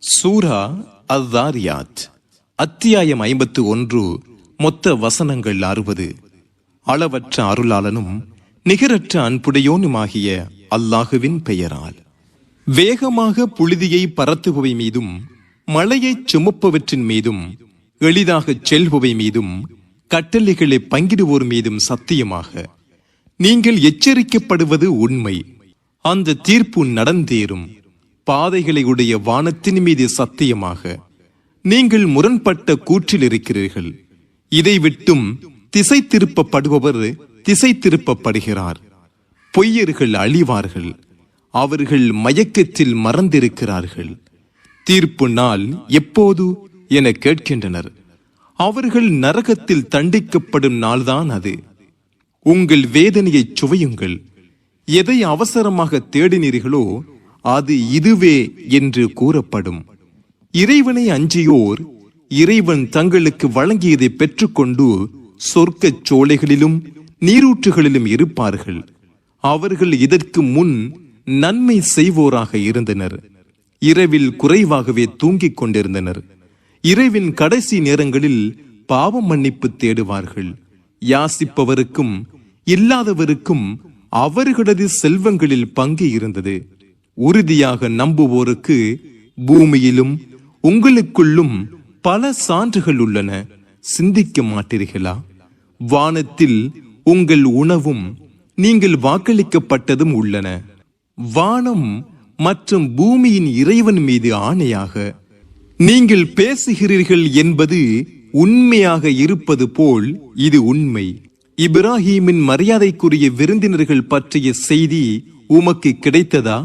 சூரா அத்தாரியாத் அத்தியாயம் ஐம்பத்து ஒன்று மொத்த வசனங்கள் அறுபது. அளவற்ற அருளாளனும் நிகரற்ற அன்புடையோனுமாகிய அல்லாஹுவின் பெயரால். வேகமாக புழுதியை பரத்துபவை மீதும் மலையைச் சுமப்பவற்றின் மீதும் எளிதாகச் செல்பவை மீதும் கட்டளைகளை பங்கிடுவோர் மீதும் சத்தியமாக. நீங்கள் எச்சரிக்கப்படுவது உண்மை. அந்த தீர்ப்பு நடந்தேறும். பாதைகளை உடைய வானத்தின் மீது சத்தியமாக. நீங்கள் முரண்பட்ட கூற்றில் இருக்கிறீர்கள். இதை விட்டும் திசை திருப்பப்படுபவர் திசை திருப்பப்படுகிறார் பொய்யர்கள் அழிவார்கள். அவர்கள் மயக்கத்தில் மறந்திருக்கிறார்கள். தீர்ப்பு நாள் எப்போது என கேட்கின்றனர். அவர்கள் நரகத்தில் தண்டிக்கப்படும் நாள்தான் அது. உங்கள் வேதனையை சுவையுங்கள். எதை அவசரமாக தேடினீர்களோ அது இதுவே என்று கூறப்படும். இறைவனை அஞ்சியோர் இறைவன் தங்களுக்கு வழங்கியதை பெற்றுக்கொண்டு சொர்க்கச் சோலைகளிலும் நீரூற்றுகளிலும் இருப்பார்கள். அவர்கள் இதற்கு முன் நன்மை செய்வோராக இருந்தனர். இரவில் குறைவாகவே தூங்கிக் கொண்டிருந்தனர். இரவின் கடைசி நேரங்களில் பாவ மன்னிப்பு தேடுவார்கள். யாசிப்பவருக்கும் இல்லாதவருக்கும் அவர்களது செல்வங்களில் பங்கு இருந்தது. உறுதியாக நம்புவோருக்கு பூமியிலும் உங்களுக்குள்ளும் பல சான்றுகள் உள்ளன. சிந்திக்க மாட்டீர்களா? வானத்தில் உங்கள் உணவும் நீங்கள் வாக்களிக்கப்பட்டதும் உள்ளன. வானம் மற்றும் பூமியின் இறைவன் மீது ஆணையாக. நீங்கள் பேசுகிறீர்கள் என்பது உண்மையாக இருப்பது போல் இது உண்மை. இப்ராஹீமின் மரியாதைக்குரிய விருந்தினர்கள் பற்றிய செய்தி உமக்கு கிடைத்ததா?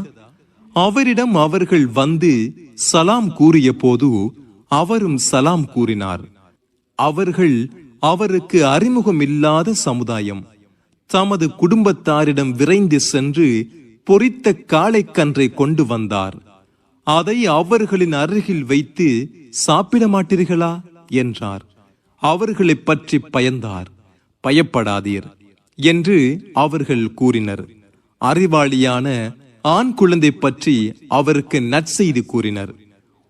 அவரிடம் அவர்கள் வந்து சலாம் கூறிய போது அவரும் சலாம் கூறினார். அவர்கள் அவருக்கு அறிமுகமில்லாத சமுதாயம். தமது குடும்பத்தாரிடம் விரைந்து சென்று பொறித்த காளைக்கன்றை கொண்டு வந்தார். அதை அவர்களின் அருகில் வைத்து சாப்பிட மாட்டீர்களா? என்றார். அவர்களைப் பற்றி பயந்தார். பயப்படாதீர் என்று அவர்கள் கூறினர். அறிவாளியான ஆண் குழந்தை பற்றி அவருக்கு நற்செய்தி கூறினர்.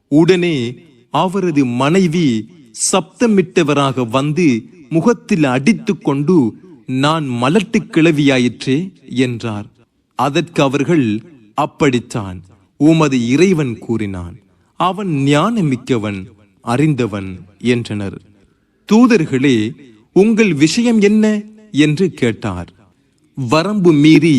உடனே அவரது மனைவி சப்தமிட்டவராக வந்து முகத்தில் அடித்து கொண்டு நான் மலட்டு கிளவியாயிற்றே என்றார். அதற்கு அவர்கள் அப்படித்தான் உமது இறைவன் கூறினான். அவன் ஞானமிக்கவன் அறிந்தவன் என்றனர். தூதர்களே உங்கள் விஷயம் என்ன? என்று கேட்டார். வரம்பு மீறி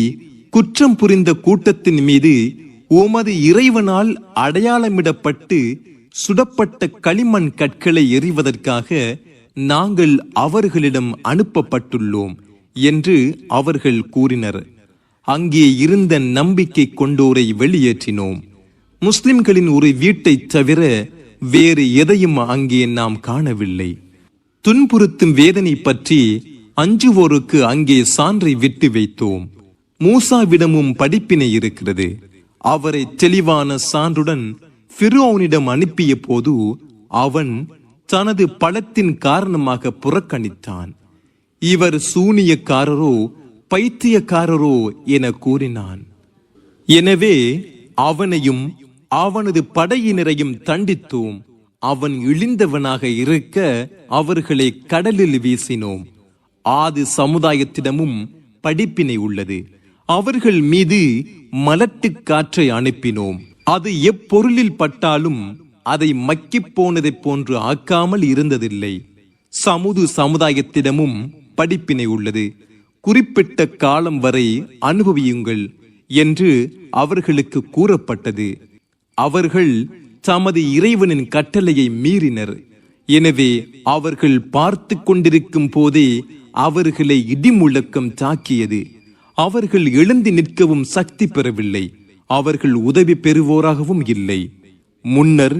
குற்றம் புரிந்த கூட்டத்தின் மீது உமது இறைவனால் அடையாளமிடப்பட்டு சுடப்பட்ட களிமண் கற்களை எறிவதற்காக நாங்கள் அவர்களிடம் அனுப்பப்பட்டுள்ளோம் என்று அவர்கள் கூறினர். அங்கே இருந்த நம்பிக்கை கொண்டோரை வெளியேற்றினோம். முஸ்லிம்களின் ஒரு வீட்டைத் தவிர வேறு எதையும் அங்கே நாம் காணவில்லை. துன்புறுத்தும் வேதனை பற்றி அஞ்சுவோருக்கு அங்கே சான்றை விட்டு வைத்தோம். மூசாவிடமும் படிப்பினை இருக்கிறது. அவரை தெளிவான சான்றுடன் ஃபிரோனிடம் அனுப்பிய போது அவன் தனது பலத்தின் காரணமாக புறக்கணித்தான். இவர் சூனியக்காரரோ பைத்தியக்காரரோ என கூறினான். எனவே அவனையும் அவனது படையினரையும் தண்டித்தோம். அவன் இழிந்தவனாக இருக்க அவர்களை கடலில் வீசினோம். ஆது சமுதாயத்திடமும் படிப்பினை உள்ளது. அவர்கள் மீது மலட்டு காற்றை அனுப்பினோம். அது எப்பொருளில் பட்டாலும் அதை மக்கிப் போனதைப் போன்று ஆக்காமல் இருந்ததில்லை. சமுது சமுதாயத்திடமும் படிப்பினை உள்ளது. குறிப்பிட்ட காலம் வரை அனுபவியுங்கள் என்று அவர்களுக்கு கூறப்பட்டது. அவர்கள் தமது இறைவனின் கட்டளையை மீறினர். எனவே அவர்கள் பார்த்து கொண்டிருக்கும் போதே அவர்களை இடிமுழக்கம் தாக்கியது. அவர்கள் எழுந்து நிற்கவும் சக்தி பெறவில்லை. அவர்கள் உதவி பெறுவோராகவும் இல்லை. முன்னர்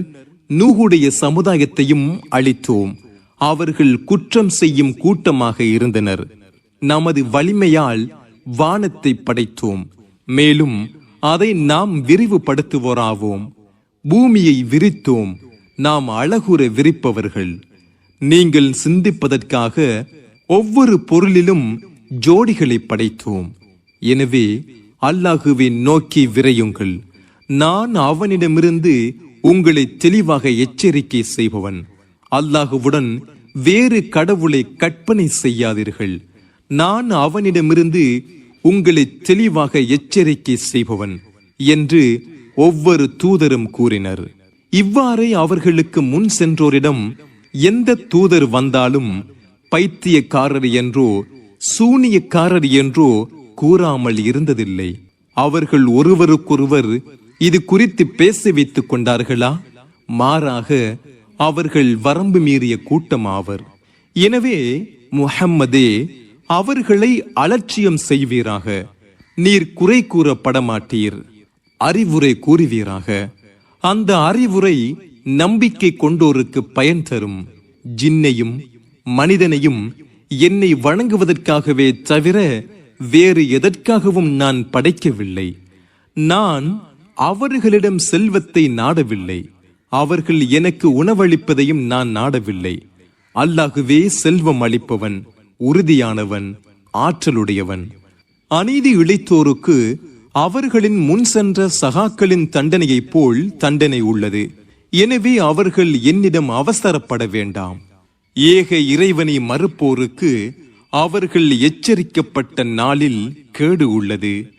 நூகுடைய சமுதாயத்தையும் அளித்தோம் அவர்கள் குற்றம் செய்யும் கூட்டமாக இருந்தனர். நமது வலிமையால் வானத்தை படைத்தோம். மேலும் அதை நாம் விரிவுபடுத்துவோராவோம். பூமியை விரித்தோம். நாம் அழகுற விரிப்பவர்கள். நீங்கள் சிந்திப்பதற்காக ஒவ்வொரு பொருளிலும் ஜோடிகளை படைத்தோம். எனவே அல்லாஹுவை நோக்கி விரையுங்கள். நான் அவனிடமிருந்து உங்களை தெளிவாக எச்சரிக்கை செய்பவன். அல்லாஹுவுடன் வேறு கடவுளை கற்பனை செய்யாதீர்கள். நான் அவனிடமிருந்து உங்களை தெளிவாக எச்சரிக்கை செய்பவன் என்று ஒவ்வொரு தூதரும் கூறினர். இவ்வாறே அவர்களுக்கு முன் சென்றோரிடம் எந்த தூதர் வந்தாலும் பைத்தியக்காரர் என்றோ சூனியக்காரர் என்றோ கூறாமல் இருந்ததில்லை. அவர்கள் ஒருவருக்கொருவர் இது குறித்து பேசி வைத்துக் கொண்டார்களா? மாறாக அவர்கள் வரம்பு மீறிய கூட்டம் ஆவர் எனவே முஹம்மதே அவர்களை அலட்சியம் செய்வீராக. நீர் குறை கூறப்பட மாட்டீர் அறிவுரை கூறுவீராக. அந்த அறிவுரை நம்பிக்கை கொண்டோருக்கு பயன் தரும். ஜின்னையும் மனிதனையும் என்னை வணங்குவதற்காகவே தவிர வேறு எதற்காகவும் நான் படைக்கவில்லை. நான் அவர்களிடம் செல்வத்தை நாடவில்லை. அவர்கள் எனக்கு உணவளிப்பதையும் நான் நாடவில்லை. அல்லாஹுவே செல்வம் அளிப்பவன் உறுதியானவன் ஆற்றலுடையவன். அநீதி இழைத்தோருக்கு அவர்களின் முன் சென்ற சகாக்களின் தண்டனையைப் போல் தண்டனை உள்ளது. எனவே அவர்கள் என்னிடம் அவசரப்பட வேண்டாம். ஏக இறைவனை மறுப்போருக்கு அவர்கள் எச்சரிக்கப்பட்ட நாளில் கேடு உள்ளது.